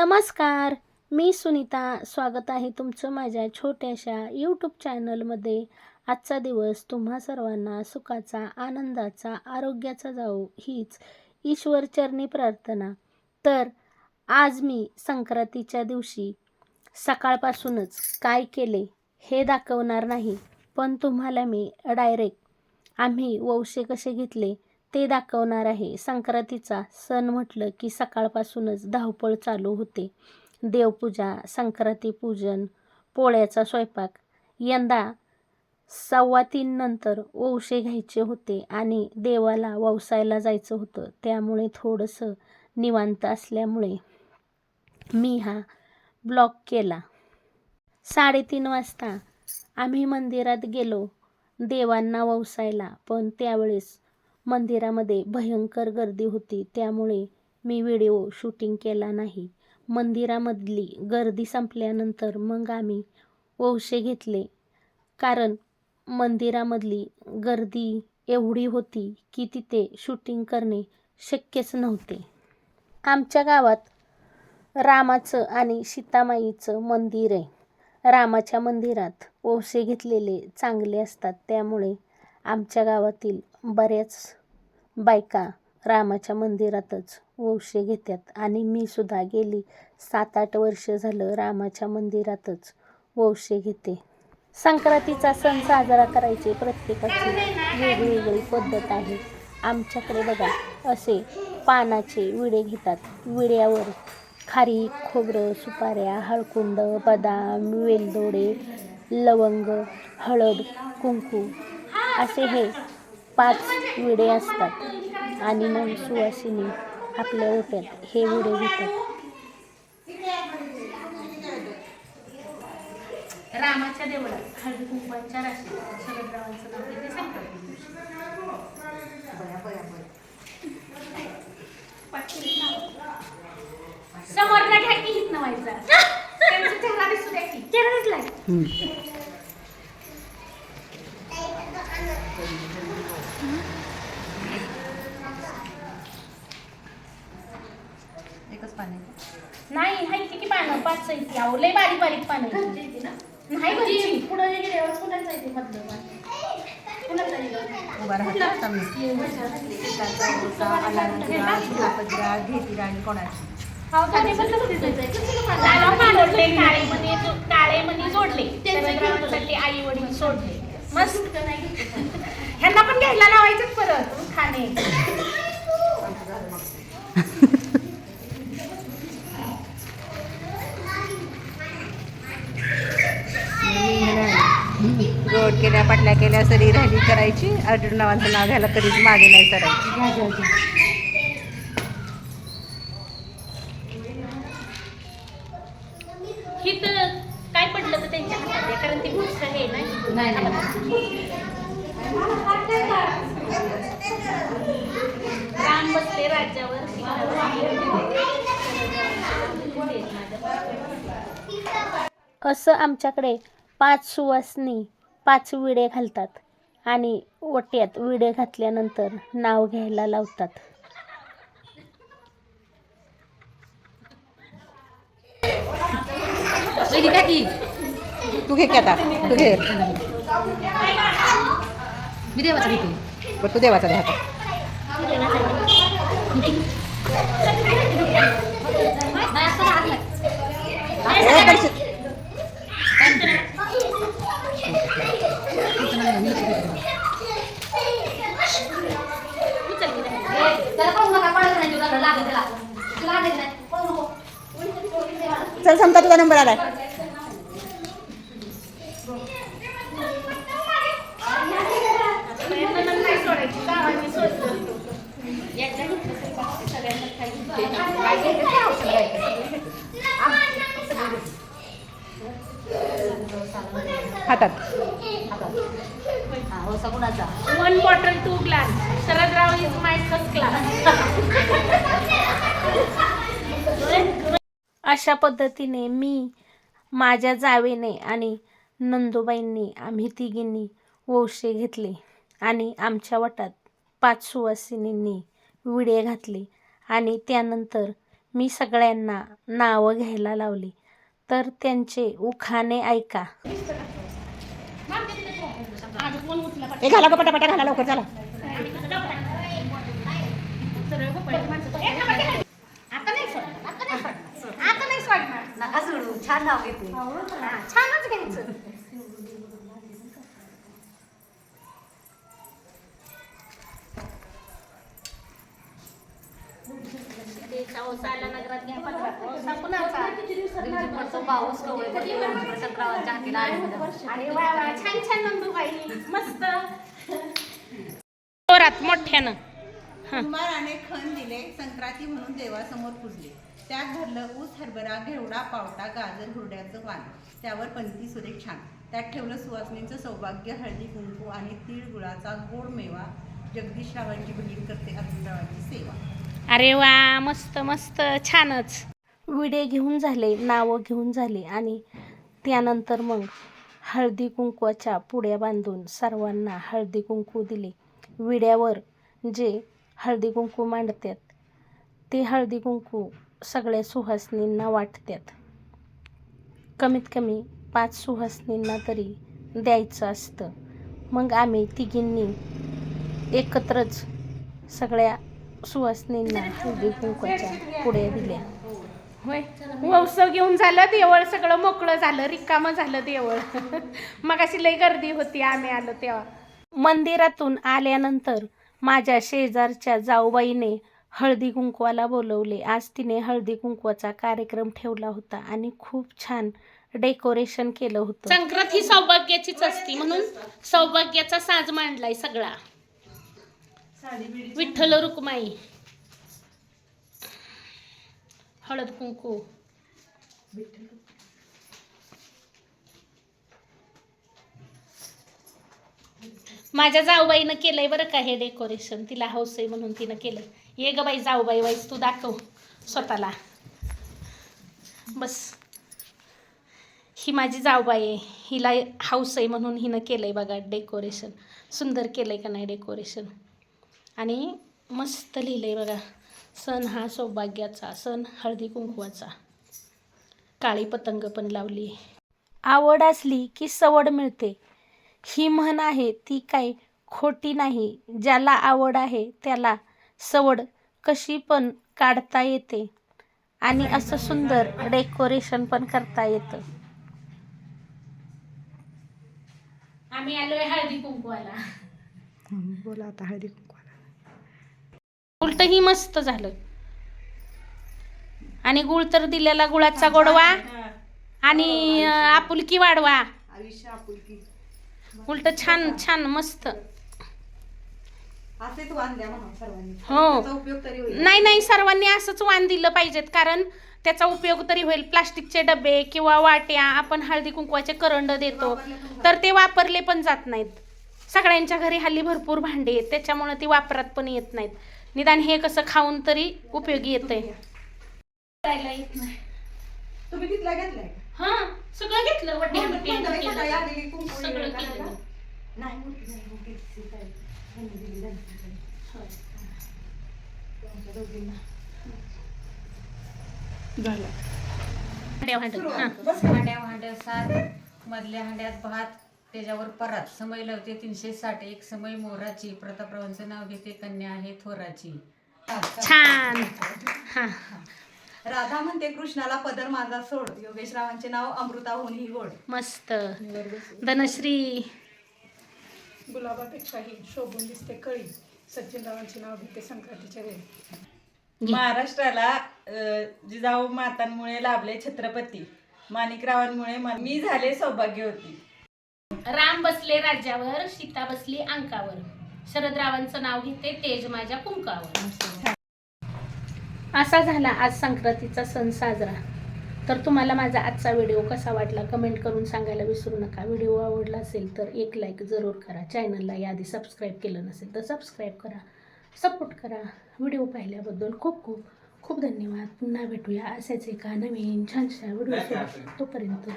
नमस्कार मी सुनीता. स्वागत आहे तुमचं माझ्या छोट्याशा यूट्यूब चॅनलमध्ये आजचा दिवस तुम्हा सर्वांना सुखाचा आनंदाचा आरोग्याचा जाऊ हीच ईश्वरचरणी प्रार्थना. तर आज मी संक्रांतीच्या दिवशी सकाळपासूनच काय केले हे दाखवणार नाही पण तुम्हाला मी डायरेक्ट आम्ही वंशे कसे घेतले ते दाखवणार आहे. संक्रांतीचा सण म्हटलं की सकाळपासूनच धावपळ चालू होते. देवपूजा संक्रांती पूजन पोळ्याचा स्वयंपाक. यंदा सव्वा तीन नंतर घ्यायचे होते आणि देवाला ववसायला जायचं होतं. त्यामुळे थोडंसं निवांत असल्यामुळे मी हा ब्लॉक केला. साडेतीन वाजता आम्ही मंदिरात गेलो. देवांना ववसायला पण त्यावेळेस मंदिरामध्ये भयंकर गर्दी होती त्यामुळे मी व्हिडिओ शूटिंग केला नाही. मंदिरामधली गर्दी संपल्यानंतर मग आम्ही वंशे घेतले. कारण मंदिरामधली गर्दी एवढी होती की तिथे शूटिंग करणे शक्यच नव्हते. आमच्या गावात रामाचं आणि सीतामाईचं मंदिर आहे. रामाच्या मंदिरात वंशे घेतलेले चांगले असतात त्यामुळे आमच्या गावातील बऱ्याच बायका रामाच्या मंदिरातच वंशे घेतात आणि मी सुद्धा गेली सात आठ वर्ष झालं रामाच्या मंदिरातच वंशे घेते. संक्रांतीचा सण साजरा करायची प्रत्येकाची वेगवेगळी पद्धत आहे. आमच्याकडे बघा असे पानाचे विडे घेतात. विड्यावर खारी खोबरं सुपाऱ्या हळकुंड बदाम वेलदोडे लवंग हळद कुंकू असे हे पाच विडे असतात. आणि मग सुवासिनी आपल्या ओट्यात हे विडे घेतात. रामाच्या देवळात हळदी कुंकवाच्या राशी शरदरावांचं नाव घ्या की हित त्यांचा चेहरा दिसू द्या की. एकच पाणी नाही हाय की पानं पाच साहित्य अहो लय बारीक बारीक पानं आहेत. नाही घरची. उभा राहता आता मी पिठाचा ओसा, अलांतरा, झुलापत्रा, घेतीरा आणि कोणाची? काळे जोडले. शरदरावांसाठी आई वडील सोडले मस्त. ह्यांना पण घ्यायला लावायचं परत. खाणे. गोड केल्या पाटल्या केल्या सरी राहिली करायची. अर्जुन नावाचं नाव घ्यायला कधीच मागे नाही करायची हिथं काय पडलं तर त्यांच्या हातात आहे कारण ती गोष्ट हे नाही. राम बसले राज्यावर. असं आमच्याकडे पाच सुवासनी पाच विडे घालतात आणि ओट्यात विडे घातल्यानंतर नाव घ्यायला लावतात. तू घे आता. तू घे. मी देवाचा घेते. तू देवाचा दे हातात ए, दर्शन- त्याला पळू नका पळत नाही तुला लागेल त्याला तुला लागेल नाही पळू नको चल समजा तुझा नंबर आलाय नाही सोडायची गावाने सोडलं एकदा घेतलं तरी बाकी सगळ्यांना खायचं काय घ्यायचं ते औषध घ्यायचं. हातात. हा हो सगुणाचा one bottle two glass Sharadrao is my first class अशा पद्धतीने मी माझ्या जावेने आणि नंदूबाईंनी आम्ही तिघींनी वंशे घेतले आणि आमच्या वटात पाच सुवासिनींनी विडे घातले आणि त्यानंतर मी सगळ्यांना नावं घ्यायला लावली. तर त्यांचे उखाणे ऐका. हे घाला गं पटापटा घाला लवकर चला. आता नाही सोडणार आता नाही सोडणार आता नाही सोडणार नका सोडू छान नाव घेते हा, छानच घ्यायचं पाऊस संक्रांतच्या हातीला आले छान छान नंदूबाई मस्त. जोरात मोठ्यानं. कुंभाराने खण दिले संक्रांती म्हणून देवासमोर पुजले. त्यात ऊस हरभरा घेवडा पावटा गाजर हुरड्याचं वाण. त्यावर पंक्ती सुरेख छान. त्यात ठेवलं सुवासनींचं सौभाग्य हळदी कुंकू आणि तीळ गुळाचा गोड मेवा. जगदीश रावांची बहीण करते अर्जुनरावांची सेवा. अरे वा मस्त मस्त छानच. विडे घेऊन झाले नावं घेऊन झाली आणि त्यानंतर मग हळदी कुंकवाच्या पुड्या बांधून सर्वांना हळदी कुंकू दिले. विड्यावर जे हळदी कुंकू मांडतात ते हळदी कुंकू सगळ्या सुहासनींना वाटतात. कमीत कमी पाच सुहासनींना तरी द्यायचं असतं. मग आम्ही तिघींनी एकत्रच सगळ्या सुहासनींना हळदी कुंकवाच्या पुड्या दिल्या. होय. ववसं घेऊन झालं देवळ सगळं मोकळं झालं रिकामं झालं देवळ. मग अशी लई गर्दी होती आम्ही आलो तेव्हा. मंदिरातून आल्यानंतर माझ्या शेजारच्या जाऊबाईने हळदी कुंकवाला बोलवले. आज तिने हळदी कुंकवाचा कार्यक्रम ठेवला होता आणि खूप छान डेकोरेशन केलं होतं. संक्रांत ही सौभाग्याचीच असती म्हणून सौभाग्याचा साज मांडलाय सगळा. विठ्ठल रुक्माई. हळद कुंकू. माझ्या जाऊबाईनं केलंय बरं का हे डेकोरेशन. तिला हौस आहे म्हणून तिनं केलंय. ये ग बाई जाऊबाई वाईस तू दाखव स्वतःला. बस. ही माझी जाऊबाई आहे. हिला हाऊस आहे म्हणून हिनं केलं आहे बघा डेकोरेशन. सुंदर केलं आहे का नाही डेकोरेशन. आणि मस्त लिहिलं आहे बघा. सण हा सौभाग्याचा सण हळदी कुंकवाचा. काळी पतंग पण लावली. आवड असली की सवड मिळते. ही म्हण आहे ती काही खोटी नाही. ज्याला आवड आहे त्याला सवड कशी पण काढता येते. आणि असं सुंदर डेकोरेशन पण करता येतं. आम्ही आलोय हळदी कुंकवाला. बोला आता हळदी कुंकवाला उलट ही मस्त झालं. आणि गुळ तर दिलेला गुळाचा गोडवा आणि आपुलकी वाढवा. आयुष्य आपुलकी. उलट छान छान मस्त. असेच वाण द्या म्हणा सर्वांनी. हो. त्याचा उपयोग तरी होईल. नाही नाही सर्वांनी असंच वाण दिलं पाहिजेत कारण त्याचा उपयोग तरी होईल. प्लास्टिकचे डबे किंवा वाट्या आपण हळदी कुंकवाचे करंड देतो. तर ते वापरले पण जात नाहीत. सगळ्यांच्या घरी हल्ली भरपूर भांडी आहेत. त्याच्यामुळे ती वापरात पण येत नाहीत. निदान हे कसं खाऊन तरी उपयोगी येतंय. तुम्ही तिथला घेतलाय का? हा सगळं घेतलं केलं. हा. हांड्या हांड्या सात. मधल्या हांड्यात भात त्याच्यावर परात. समय लावते तीनशे साठ. एक समय मोराची. प्रतापरावांचं नाव घेते कन्या आहे थोराची. छान. हा. राधा म्हणते कृष्णाला पदर माझा सोड. योगेश रावांचे नाव अमृताहून ही गोड मस्त. धनश्री. गुलाबापेक्षाही शोभून दिसते कळी. सचिनरावांचे नाव घेते संक्रांतीच्या वेळी. महाराष्ट्राला अ, जिजाऊ मातांमुळे लाभले छत्रपती. माणिकरावांमुळे म- मी झाले सौभाग्यवती. राम बसले राज्यावर सीता बसली अंकावर. शरदरावांचं नाव घेते तेज माझ्या कुंकावर. असा झाला आज संक्रांतीचा सण साजरा. तर तुम्हाला माझा आजचा व्हिडिओ कसा वाटला कमेंट करून सांगायला विसरू नका. व्हिडिओ आवडला असेल तर एक लाईक जरूर करा. चॅनलला याआधी सबस्क्राईब केलं नसेल तर सबस्क्राईब करा. सपोर्ट करा. व्हिडिओ पाहिल्याबद्दल खूप खूप खूप धन्यवाद. पुन्हा भेटूया असेच एका नवीन छानशा व्हिडिओ तोपर्यंत